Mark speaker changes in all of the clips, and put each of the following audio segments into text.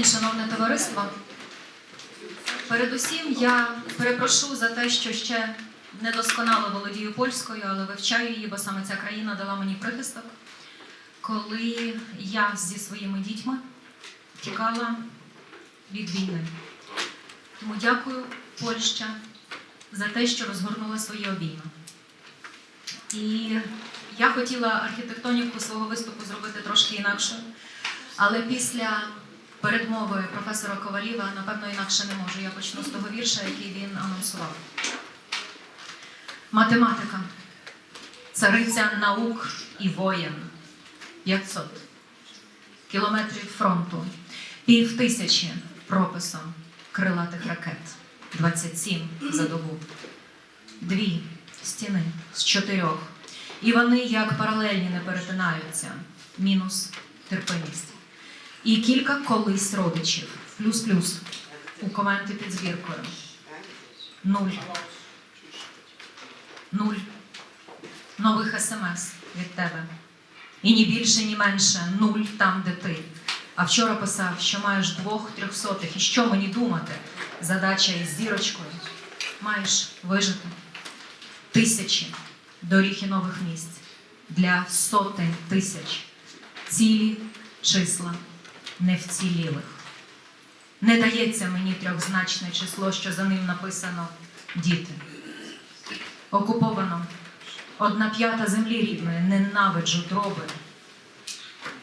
Speaker 1: день, шановне товариство. Передусім я перепрошу за те, що ще недосконало володію польською, але вивчаю її, бо саме ця країна дала мені прихисток, коли я зі своїми дітьми тікала від війни. Тому дякую, Польща, за те, що розгорнула свої обійми. І я хотіла архітектоніку свого виступу зробити трошки інакшою, але після передмови професора Коваліва, напевно, інакше не можу. Я почну з того вірша, який він анонсував. Математика, цариця наук і воєн. 500 кілометрів фронту, пів тисячі прописом крилатих ракет, 27 за добу, дві стіни з чотирьох. І вони як паралельні не перетинаються, мінус терпимість. І кілька колись родичів, плюс-плюс, у коменти під збіркою. Нуль. Нуль. Нових смс від тебе. І ні більше, ні менше, нуль там, де ти. А вчора писав, що маєш двох трьохсотих. І що мені думати? Задача із зірочкою. Маєш вижити тисячі доріг і нових місць для сотень тисяч. Цілі числа невцілілих. Не дається мені трьохзначне число, що за ним написано діти. Окуповано одна п'ята землі рідної, ненавиджу дроби.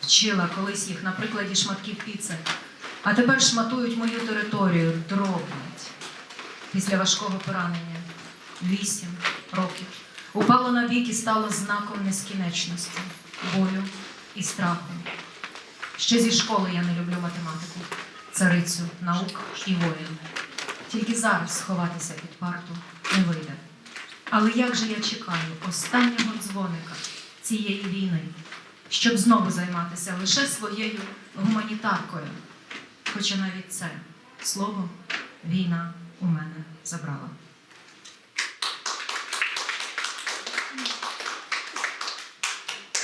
Speaker 1: Вчила колись їх на прикладі шматків піци, а тепер шматують мою територію, дроблять. Після важкого поранення вісім років. Упало на бік і стало знаком нескінченності, болю і страху. Ще зі школи я не люблю математику, царицю наук і воїн. Тільки зараз сховатися під парту не вийде. Але як же я чекаю останнього дзвоника цієї війни, щоб знову займатися лише своєю гуманітаркою? Хоча навіть це слово війна у мене забрала.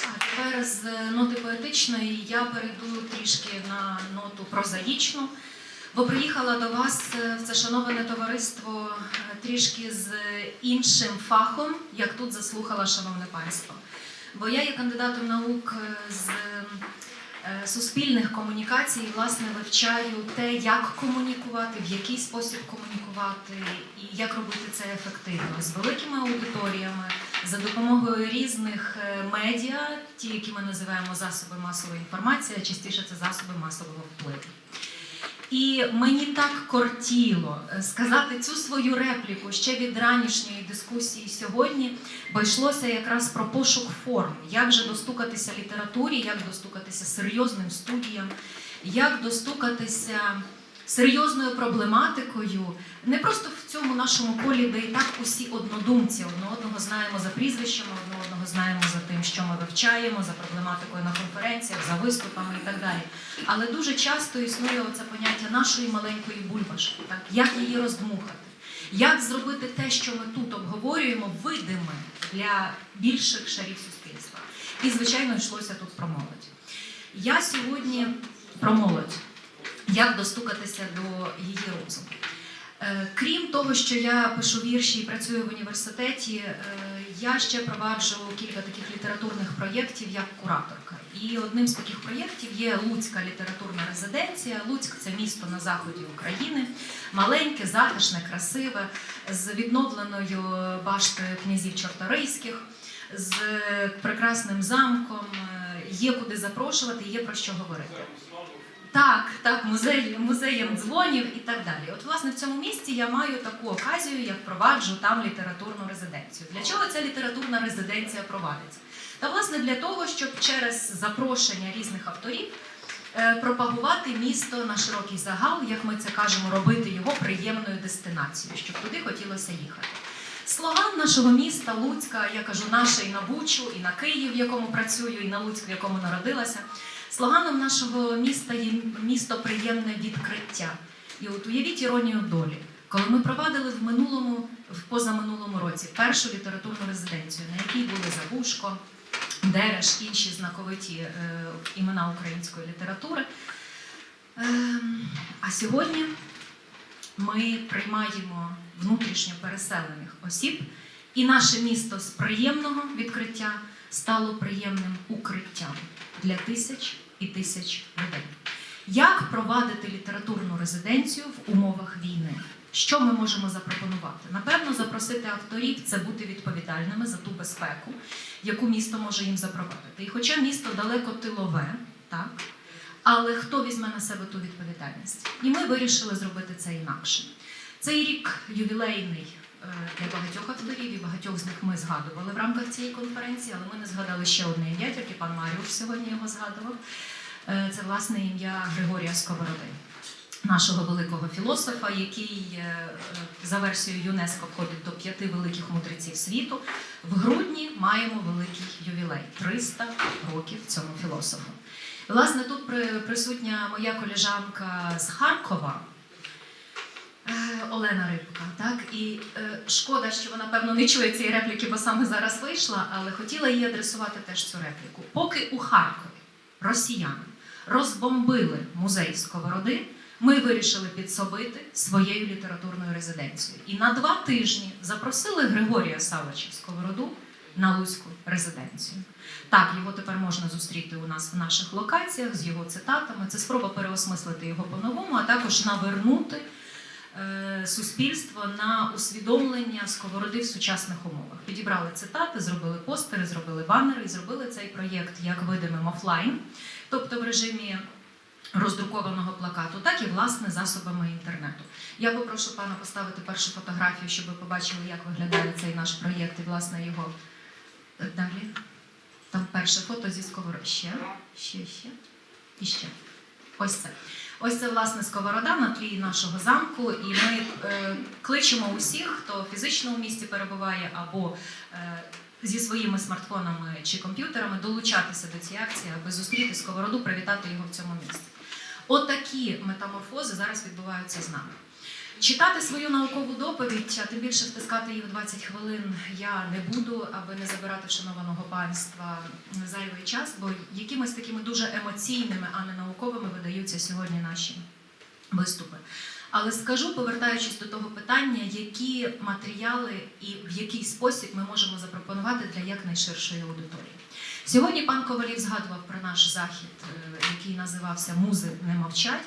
Speaker 1: А тепер з ноти поетичної я перейду трішки на ноту прозаїчну, бо приїхала до вас е, в це шановане товариство е, трішки з іншим фахом, як тут заслухала шановне панство. Бо я є кандидатом наук е, з е, суспільних комунікацій, власне, вивчаю те, як комунікувати, в який спосіб комунікувати і як робити це ефективно з великими аудиторіями, за допомогою різних е, медіа, ті, які ми називаємо засоби масової інформації, а частіше це засоби масового впливу. І мені так кортіло е, сказати цю свою репліку ще від ранішньої дискусії сьогодні, бо йшлося якраз про пошук форм, як же достукатися літературі, як достукатися серйозним студіям, як достукатися серйозною проблематикою, не просто в цьому нашому колі, де і так усі однодумці, одне одного знаємо за прізвищами, одне одного знаємо за тим, що ми вивчаємо, за проблематикою на конференціях, за виступами і так далі. Але дуже часто існує оце поняття нашої маленької бульбашки, так? як її роздмухати, як зробити те, що ми тут обговорюємо, видиме для більших шарів суспільства. І, звичайно, йшлося тут про молодь. Я сьогодні про молодь. Як достукатися до її розуму? Е, Крім того, що я пишу вірші і працюю в університеті, е, я ще проваджу кілька таких літературних проєктів як кураторка. І одним з таких проєктів є Луцька літературна резиденція. Луцьк це місто на заході України, маленьке, затишне, красиве, з відновленою баштою князів Чорторийських, з прекрасним замком. Е, Є куди запрошувати, є про що говорити. Так, так, музей, музеєм дзвонів і так далі. От, власне, в цьому місці я маю таку оказію, я впроваджу там літературну резиденцію. Для чого ця літературна резиденція провадиться? Та, власне, для того, щоб через запрошення різних авторів е, пропагувати місто на широкий загал, як ми це кажемо, робити його приємною дестинацією, щоб туди хотілося їхати. Слоган нашого міста Луцька, я кажу наше і на Бучу, і на Київ, в якому працюю, і на Луцьк, в якому народилася. Слоганом нашого міста є місто приємне відкриття. І от уявіть іронію долі, коли ми провадили в минулому, в позаминулому році першу літературну резиденцію, на якій були Забушко, Дереш, інші знаковиті е, імена української літератури. Ем, сьогодні ми приймаємо внутрішньо переселених осіб, і наше місто з приємного відкриття стало приємним укриттям для тисяч і тисяч людей. Як провадити літературну резиденцію в умовах війни? Що ми можемо запропонувати? Напевно, запросити авторів це бути відповідальними за ту безпеку, яку місто може їм запровадити. І хоча місто далеко тилове, так, але хто візьме на себе ту відповідальність? І ми вирішили зробити це інакше. Цей рік ювілейний для багатьох авторів, і багатьох з них ми згадували в рамках цієї конференції, але ми не згадали ще одне ім'я, тільки пан Маріуш сьогодні його згадував. Е, Це власне ім'я Григорія Сковороди, нашого великого філософа, який е, е, за версією ЮНЕСКО входить до п'яти великих мудреців світу. В грудні маємо великий ювілей 300 років цьому філософу. Власне, тут при- присутня моя колежанка з Харкова. Е, Олена Рибка, так і е, шкода, що вона певно не чує цієї репліки, бо саме зараз вийшла, але хотіла їй адресувати теж цю репліку. Поки у Харкові росіяни розбомбили музей Сковороди, ми вирішили підсобити своєю літературною резиденцією. І на два тижні запросили Григорія Савича Сковороду на Луцьку резиденцію. Так, його тепер можна зустріти у нас в наших локаціях з його цитатами. Це спроба переосмислити його по-новому, а також навернути суспільство на усвідомлення сковороди в сучасних умовах. Підібрали цитати, зробили постери, зробили банери зробили цей проєкт як видимим офлайн, тобто в режимі роздрукованого плакату, так і власне засобами інтернету. Я попрошу пана поставити першу фотографію, щоб ви побачили, як виглядає цей наш проєкт і власне його Е, далі. Там перше фото зі сковороди. Ще, ще, ще і ще. Ось це. Ось це власне сковорода на тлі нашого замку, і ми е, кличемо усіх, хто фізично у місті перебуває або е, зі своїми смартфонами чи комп'ютерами долучатися до цієї акції, аби зустріти сковороду, привітати його в цьому місці. Отакі метаморфози зараз відбуваються з нами. Читати свою наукову доповідь, а тим більше втискати її в 20 хвилин я не буду, аби не забирати шанованого панства зайвий час, бо якимись такими дуже емоційними, а не науковими видаються сьогодні наші виступи. Але скажу, повертаючись до того питання, які матеріали і в який спосіб ми можемо запропонувати для якнайширшої аудиторії. Сьогодні пан Ковалів згадував про наш захід, е, який називався Музи не мовчать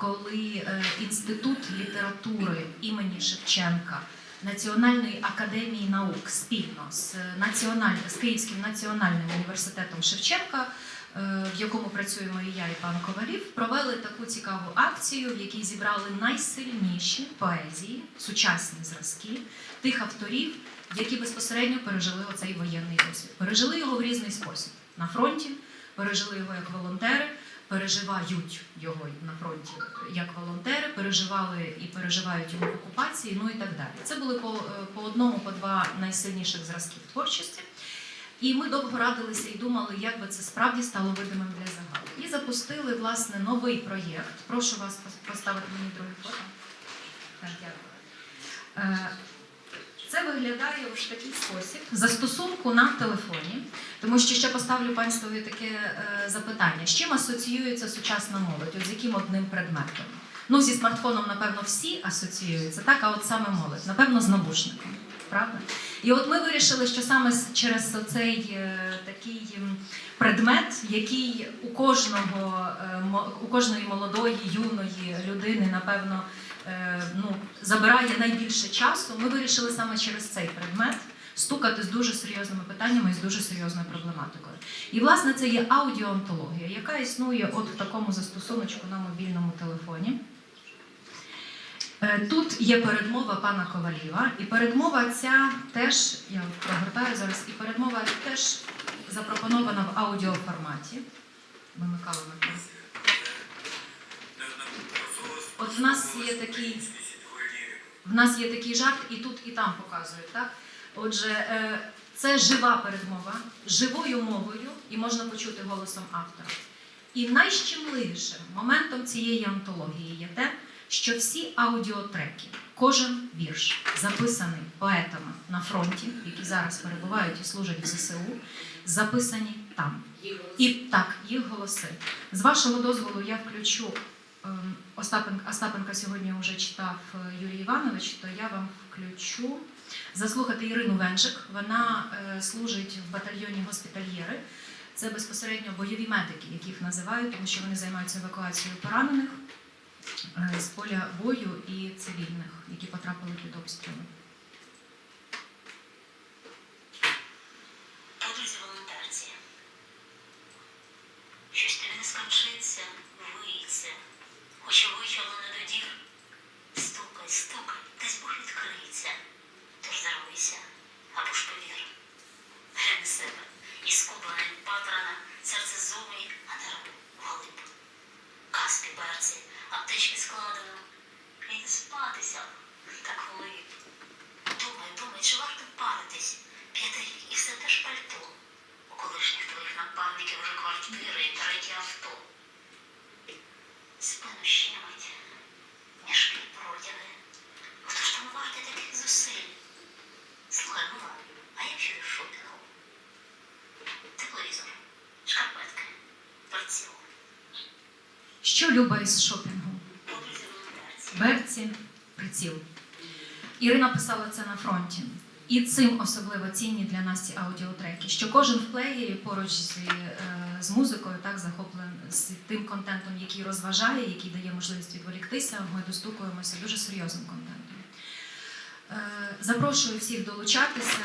Speaker 1: коли е, інститут літератури імені Шевченка Національної академії наук спільно з національним з Київським національним університетом Шевченка, е, в якому працюємо і я, і пан Ковалів, провели таку цікаву акцію, в якій зібрали найсильніші поезії, сучасні зразки тих авторів, які безпосередньо пережили оцей воєнний досвід. Пережили його в різний спосіб на фронті, пережили його як волонтери переживають його на фронті як волонтери, переживали і переживають його в окупації, ну і так далі. Це були по, е, по одному, по два найсильніших зразків творчості. І ми довго радилися і думали, як би це справді стало видимим для загалу. І запустили власне новий проєкт. Прошу вас поставити мені друге фото. Так, дякую. Це виглядає в такий спосіб застосунку на телефоні, тому що ще поставлю панствові таке е, запитання: з чим асоціюється сучасна молодь? От з яким одним предметом? Ну, зі смартфоном, напевно, всі асоціюються, так, а от саме молодь, напевно, з навушником. Правда? І от ми вирішили, що саме через цей такий предмет, який у кожного е, у кожної молодої, юної людини, напевно, е, ну, забирає найбільше часу, ми вирішили саме через цей предмет стукати з дуже серйозними питаннями і з дуже серйозною проблематикою. І власне це є аудіоонтологія, яка існує от в такому застосуночку на мобільному телефоні. Е, Тут є передмова пана Коваліва, і передмова ця теж, я прогортаю зараз, і передмова теж запропонована в аудіоформаті. Вимикала на От в нас є такий в нас є такий жарт, і тут, і там показують. Так? Отже, е, це жива передмова, живою мовою, і можна почути голосом автора. І найщемливішим моментом цієї антології є те, що всі аудіотреки, кожен вірш, записаний поетами на фронті, які зараз перебувають і служать в ЗСУ, записані там. І так, їх голоси. З вашого дозволу я включу ем, Остапенка, Остапенка сьогодні вже читав е, Юрій Іванович, то я вам включу заслухати Ірину Венчик. Вона е, служить в батальйоні госпітальєри. Це безпосередньо бойові медики, яких називають, тому що вони займаються евакуацією поранених з поля бою і цивільних, які потрапили під обстріли. Що Люба із шопінгу? Берці, приціл. Ірина писала це на фронті. І цим особливо цінні для нас ці аудіотреки, що кожен в плеєрі поруч з, е, з музикою так захоплений з тим контентом, який розважає, який дає можливість відволіктися. Ми достукуємося дуже серйозним контентом. Е, Запрошую всіх долучатися.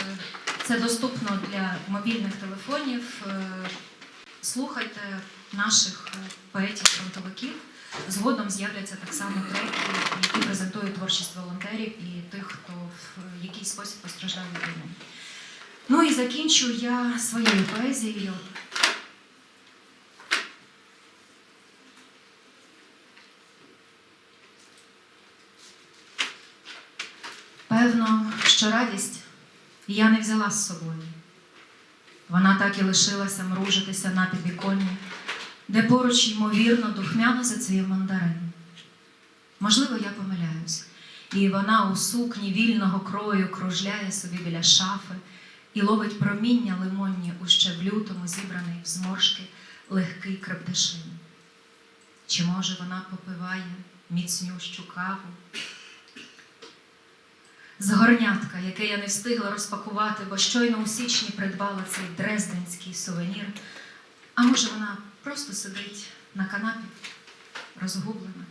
Speaker 1: Е, Це доступно для мобільних телефонів. Слухайте наших е, поетів-фронтовиків. Згодом з'являться так само треки, які презентують творчість волонтерів і тих, хто в якийсь спосіб постраждав від війни. Ну і закінчу я своєю поезією. Певно, що радість я не взяла з собою. Вона так і лишилася мружитися на підвіконні, де поруч, ймовірно, духмяно зацвів мандарин. Можливо, я помиляюсь, і вона у сукні вільного крою кружляє собі біля шафи і ловить проміння лимонні у ще в лютому зібраний в зморшки легкий крепдешин. Чи може вона попиває міцнющу каву? З горнятка, яке я не встигла розпакувати, бо щойно у січні придбала цей дрезденський сувенір. А може, вона просто сидить на канапі, розгублена,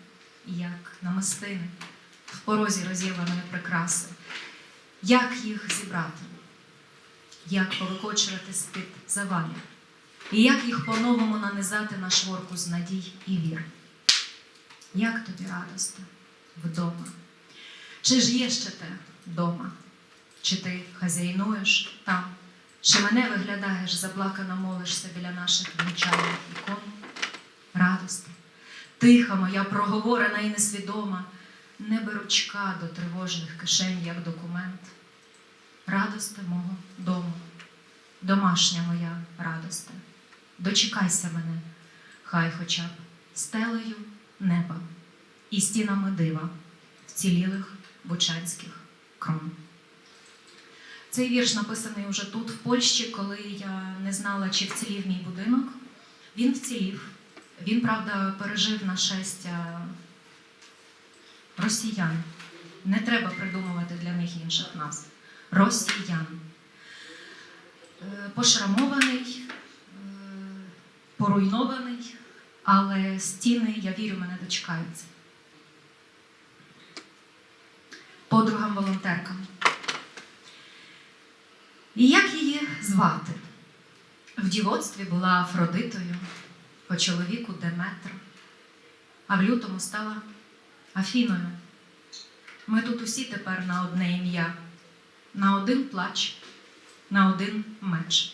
Speaker 1: як намистини, в порозі розірваної прикраси. Як їх зібрати? Як повикочувати з-під завалів? І як їх по-новому нанизати на шворку з надій і вір? Як тобі радости вдома? Чи ж є ще те вдома? Чи ти хазяйнуєш там? Чи мене виглядаєш, заплакано молишся біля наших вінчальних ікон? Радости, тиха моя, проговорена і несвідома, не беручка до тривожних кишень, як документ. Радости мого дому, домашня моя радосте, дочекайся мене, хай хоча б стелею неба і стінами дива вцілілих бучанських крон. Цей вірш написаний уже тут, в Польщі, коли я не знала, чи вцілів мій будинок. Він вцілів. Він, правда, пережив нашестя росіян. Не треба придумувати для них інших назв. Росіян. Е, Пошрамований, е, поруйнований, але стіни, я вірю, мене дочекаються. Подругам-волонтеркам. І як її звати? В дівоцтві була Афродитою, по чоловіку Деметр, а в лютому стала Афіною. Ми тут усі тепер на одне ім'я, на один плач, на один меч.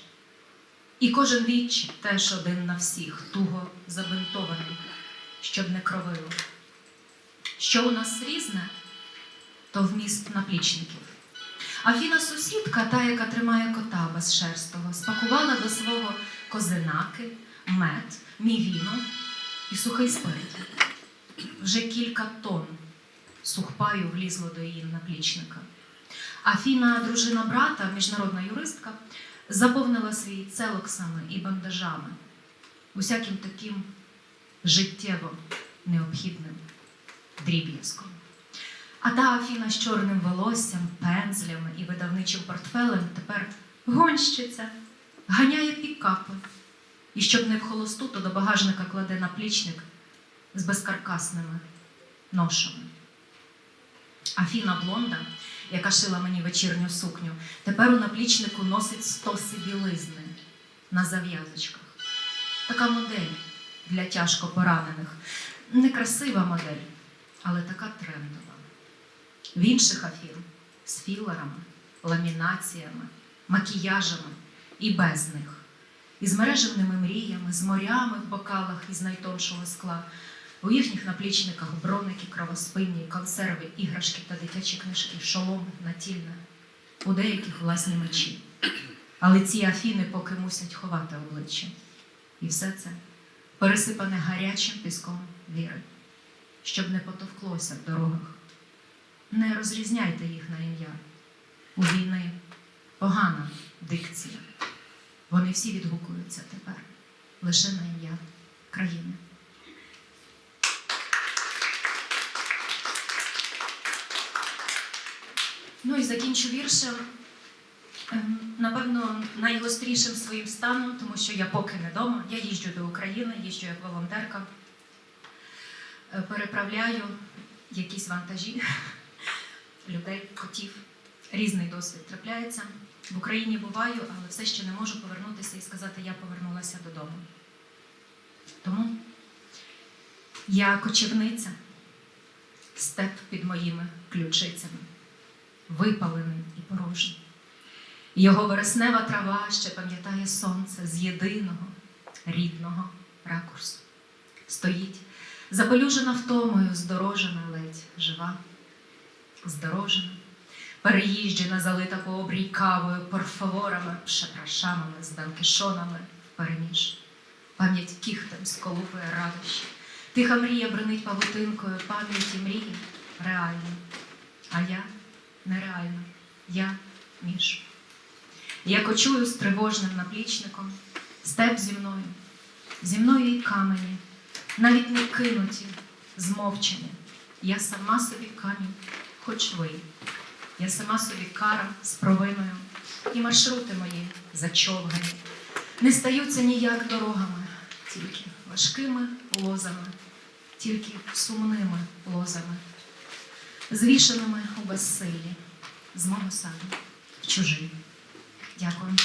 Speaker 1: І кожен віч теж один на всіх, туго забинтований, щоб не кровило. Що у нас різне, то вміст наплічників. Афіна сусідка, та, яка тримає кота безшерстого, спакувала до свого козинаки, мед, мівіну і сухий спирт. Вже кілька тонн сухпаю влізло до її наплічника. Афіна, дружина брата, міжнародна юристка, заповнила свій целоксами і бандажами, усяким таким життєво необхідним дріб'язком. А та Афіна з чорним волоссям, пензлями і видавничим портфелем тепер гонщиця, ганяє пікапи. І щоб не в холосту, то до багажника кладе наплічник з безкаркасними ношами. Афіна блонда, яка шила мені вечірню сукню, тепер у наплічнику носить стоси білизни на зав'язочках. Така модель для тяжко поранених. Некрасива модель, але така трендова. В інших афін з філерами, ламінаціями, макіяжами і без них, із мережевними мріями, з морями в бокалах із найтоншого скла. У їхніх наплічниках броники, кровоспинні, консерви, іграшки та дитячі книжки, шолом, натільне, у деяких власні мечі. Але ці афіни поки мусять ховати обличчя. І все це пересипане гарячим піском віри, щоб не потовклося в дорогах. Не розрізняйте їх на ім'я. У війни погана дикція. Вони всі відгукуються тепер лише на ім'я країни. Ну і закінчу віршем. Ем, Напевно, найгострішим своїм станом, тому що я поки не вдома. Я їжджу до України, їжджу як волонтерка, Е, переправляю якісь вантажі людей, котів. Різний досвід трапляється. В Україні буваю, але все ще не можу повернутися і сказати, я повернулася додому. Тому я кочівниця, степ під моїми ключицями, випалений і порожній. Його вереснева трава ще пам'ятає сонце з єдиного рідного ракурсу. Стоїть, запелюжена втомою, здорожена ледь жива, здорожена, переїжджена, залита по обрій кавою, порфаворами, пшепрашанами, з данкішонами впереміж. Пам'ять кіхтем сколупує радощі. Тиха мрія бренить павутинкою, пам'яті мрії реальні. А я нереальна, я між. Я кочую з тривожним наплічником, степ зі мною, зі мною і камені, навіть не кинуті, змовчені. Я сама собі камінь, хоч ви. Я сама собі кара з провиною, і маршрути мої зачовгані. Не стаються ніяк дорогами, тільки важкими лозами, тільки сумними лозами, звішеними у безсилі, з мого саду в чужий. Дякую.